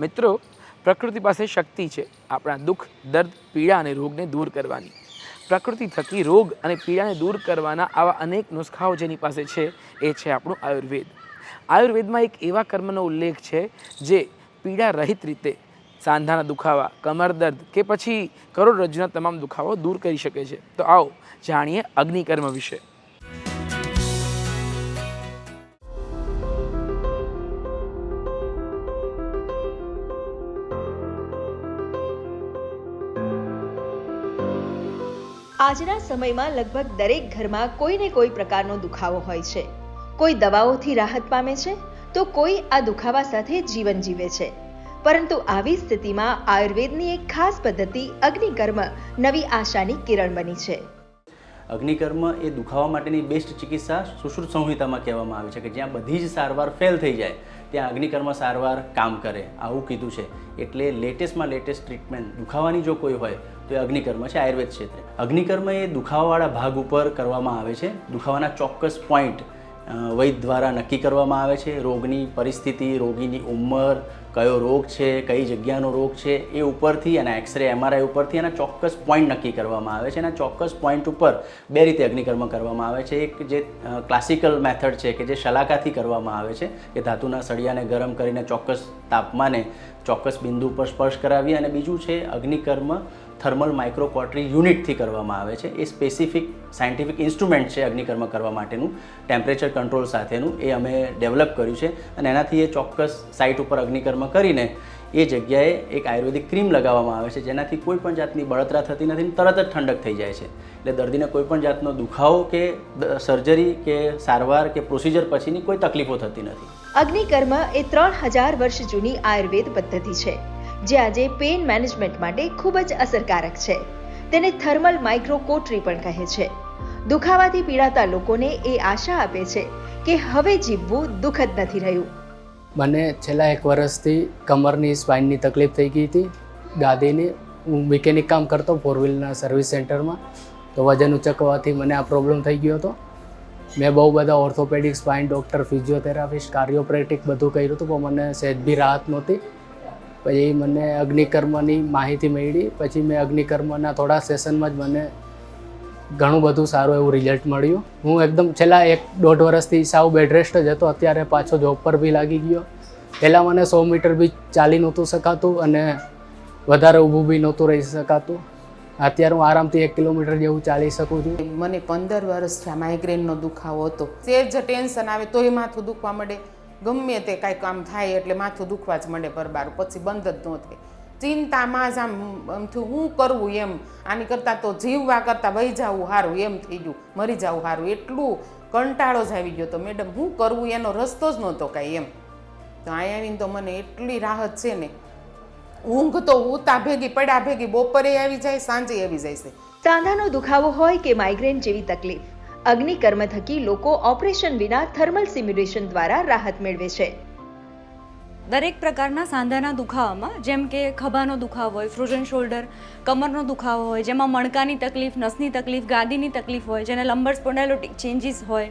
મિત્રો, પ્રકૃતિ પાસે શક્તિ છે. આપણા દુઃખ, દર્દ, પીડા અને રોગને દૂર કરવાની. પ્રકૃતિ થકી રોગ અને પીડાને દૂર કરવાના આવા અનેક નુસ્ખાઓ જેની પાસે છે, એ છે આપણું આયુર્વેદ. આયુર્વેદમાં એક એવા કર્મનો ઉલ્લેખ છે, જે પીડા રહિત રીતે સાંધાના દુખાવા, કમર દર્દ કે પછી કરોડરજ્જુના તમામ દુખાવો દૂર કરી શકે છે. તો આવો જાણીએ અગ્નિકર્મ વિશે. આજના સમયમાં લગભગ દરેક ઘરમાં કોઈને કોઈ પ્રકારનો દુખાવો હોય છે. કોઈ દવાઓથી રાહત પામે છે, તો કોઈ આ દુખાવા સાથે જીવન જીવે છે. પરંતુ આવી સ્થિતિમાં આયુર્વેદની એક ખાસ પદ્ધતિ અગ્નિકર્મ નવી આશાની કિરણ બની છે. અગ્નિકર્મ એ દુખાવા માટેની બેસ્ટ ચિકિત્સા સુશ્રુત સંહિતામાં કહેવામાં આવે છે કે જ્યાં બધી જ સારવાર ફેલ થઈ જાય. ત્યાં અગ્નિકર્મ સારવાર કામ કરે, આવું કીધું છે. એટલે લેટેસ્ટમાં લેટેસ્ટ ટ્રીટમેન્ટ દુખાવાની જો કોઈ હોય, તો એ અગ્નિકર્મ છે, આયુર્વેદ ક્ષેત્રે. અગ્નિકર્મ એ દુખાવાવાળા ભાગ ઉપર કરવામાં આવે છે. દુખાવાના ચોક્કસ પોઈન્ટ વૈદ દ્વારા નક્કી કરવામાં આવે છે. રોગની પરિસ્થિતિ, રોગીની ઉંમર, કયો રોગ છે, કઈ જગ્યાનો રોગ છે, એ ઉપરથી અને એક્સરે, એમઆરઆઈ ઉપરથી એના ચોક્કસ પોઈન્ટ નક્કી કરવામાં આવે છે. એના ચોક્કસ પોઈન્ટ ઉપર બે રીતે અગ્નિકર્મ કરવામાં આવે છે. એક જે ક્લાસિકલ મેથડ છે કે જે શલાકાથી કરવામાં આવે છે, કે ધાતુના સળિયાને ગરમ કરીને ચોક્કસ તાપમાને ચોક્કસ બિંદુ પર સ્પર્શ કરાવી અને બીજું છે અગ્નિકર્મ થર્મલ માઇક્રોકોટરી યુનિટથી કરવામાં આવે છે. એ સ્પેસિફિક સાયન્ટિફિક ઇન્સ્ટ્રુમેન્ટ છે અગ્નિકર્મ કરવા માટેનું. ટેમ્પરેચર કંટ્રોલ સાથેનું એ અમે ડેવલપ કર્યું છે અને એનાથી એ ચોક્કસ સાઇટ ઉપર અગ્નિકર્મ કરીને એ જગ્યાએ એક આયુર્વેદિક ક્રીમ લગાવવામાં આવે છે, જેનાથી કોઈ પણ જાતની બળતરા થતી નથી તરત જ ઠંડક થઈ જાય છે. એટલે દર્દીને કોઈ પણ જાતનો દુખાવો કે સર્જરી કે સારવાર કે પ્રોસિજર પછીની કોઈ તકલીફો થતી નથી. અગ્નિકર્મ એ ત્રણ હજાર વર્ષ જૂની આયુર્વેદ પદ્ધતિ છે. જે આજે પેઇન મેનેજમેન્ટ માટે ખૂબ જ અસરકારક છે. તેને થર્મલ માઇક્રોકોટરી પણ કહે છે. દુખાવાથી પીડાતા લોકોને એ આશા આપે છે કે હવે જીવવું દુઃખદ નથી રહ્યું. મને છેલ્લા એક વર્ષથી કમરની સ્પાઇનની તકલીફ થઈ ગઈ હતી. ગાદીની હું મિકેનિક કામ કરતો ફોર વ્હીલના સર્વિસ સેન્ટરમાં તો વજન ઉચકવાથી મને આ પ્રોબ્લેમ થઈ ગયો હતો. મેં બહુ બધા orthopaedic spine doctor physiotherapist chiropractic બધું કર્યું હતું પણ મને સહેજ બી રાહત નહોતી. પછી મને અગ્નિકર્મની માહિતી મળી. પછી મેં અગ્નિકર્મના થોડા સેશનમાં જ મને ઘણું બધું સારું એવું રિઝલ્ટ મળ્યું. હું એકદમ છેલ્લા એક દોઢ વર્ષથી સાવ બેડ રેસ્ટ જ હતો. અત્યારે પાછો જોબ પર બી લાગી ગયો. પહેલાં મને સો મીટર બી ચાલી નહોતું શકાતું અને વધારે ઊભું બી નહોતું રહી શકાતું. અત્યારે હું આરામથી એક કિલોમીટર જેવું ચાલી શકું છું. મને પંદર વર્ષ થયા માઇગ્રેનનો દુખાવો હતો. સેજ ટેન્શન આવે, તોય માથું દુખવા માંડે. ગમે તે કાંઈ કામ થાય એટલે માથું દુખવા જ માંડે પરબાર પછી બંધ જ ન થાય. ચિંતામાં જ આમ આમ થયું, હું કરવું એમ? આની કરતાં તો જીવવા કરતાં વહી જવું સારું એમ થઈ ગયું, મરી જવું સારું એટલું કંટાળો જ આવી ગયો તો મેડમ, હું કરવું એનો રસ્તો જ નહોતો કાંઈ એમ. તો અહીંયા આવીને તો મને એટલી રાહત છે ને. ઊંઘ તો ઉતા ભેગી પડ્યા ભેગી, બપોરે આવી જાય, સાંજે આવી જાય છે. સાંધાનો દુખાવો હોય કે માઇગ્રેન જેવી તકલીફ? અગ્નિકર્મ થકી લોકો ઓપરેશન વિના થર્મલ સિમ્યુલેશન દ્વારા રાહત મેળવે છે. દરેક પ્રકારના સાંધાના દુખાવામાં, જેમ કે ખભાનો દુખાવો હોય, ફ્રોઝન શોલ્ડર, કમરનો દુખાવો હોય, જેમાં મણકાની તકલીફ, નસની તકલીફ, ગાદીની તકલીફ હોય, જેને લંબર સ્પોન્ડાલોટિક ચેન્જીસ હોય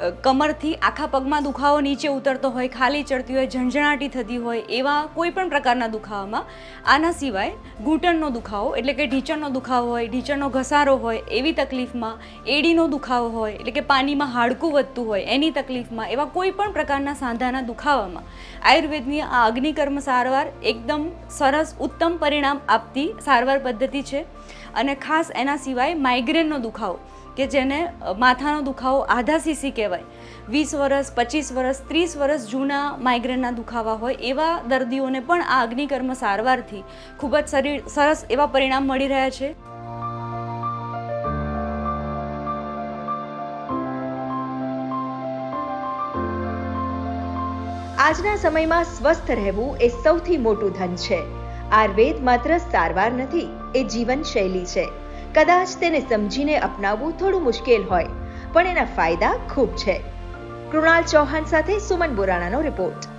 કમરથી આખા પગમાં દુખાવો નીચે ઉતરતો હોય, ખાલી ચડતી હોય, ઝંઝણાટી થતી હોય, એવા કોઈ પણ પ્રકારના દુખાવામાં, આના સિવાય ઘૂંટણનો દુખાવો, એટલે કે ઢીચણનો દુખાવો હોય, ઢીચણનો ઘસારો હોય, એવી તકલીફમાં એડીનો દુખાવો હોય, એટલે કે પાણીમાં હાડકું વધતું હોય, એની તકલીફમાં, એવા કોઈ પણ પ્રકારના સાંધાના દુખાવામાં, આયુર્વેદની આ અગ્નિકર્મ સારવાર એકદમ સરસ, ઉત્તમ પરિણામ આપતી સારવાર પદ્ધતિ છે. અને ખાસ એના સિવાય માઇગ્રેનનો દુખાવો. કે જેને માથાનો દુખાવો આધા સીસી કહેવાય. વીસ વર્ષ પચીસ વર્ષ ત્રીસ વર્ષ જૂના માઇગ્રેનના દુખાવા હોય, એવા દર્દીઓને પણ આ અગ્નિકર્મ સારવારથી ખૂબ જ શરીર, સરસ એવા પરિણામ મળી રહ્યા છે. આજના સમયમાં સ્વસ્થ રહેવું એ સૌથી મોટું ધન છે. આયુર્વેદ માત્ર સારવાર નથી, એ જીવનશૈલી છે. કદાચ તેને સમજીને અપનાવવું થોડું મુશ્કેલ હોય, પણ એના ફાયદા ખૂબ છે. કૃણાલ ચૌહાણ સાથે સુમન બોરાણાનો રિપોર્ટ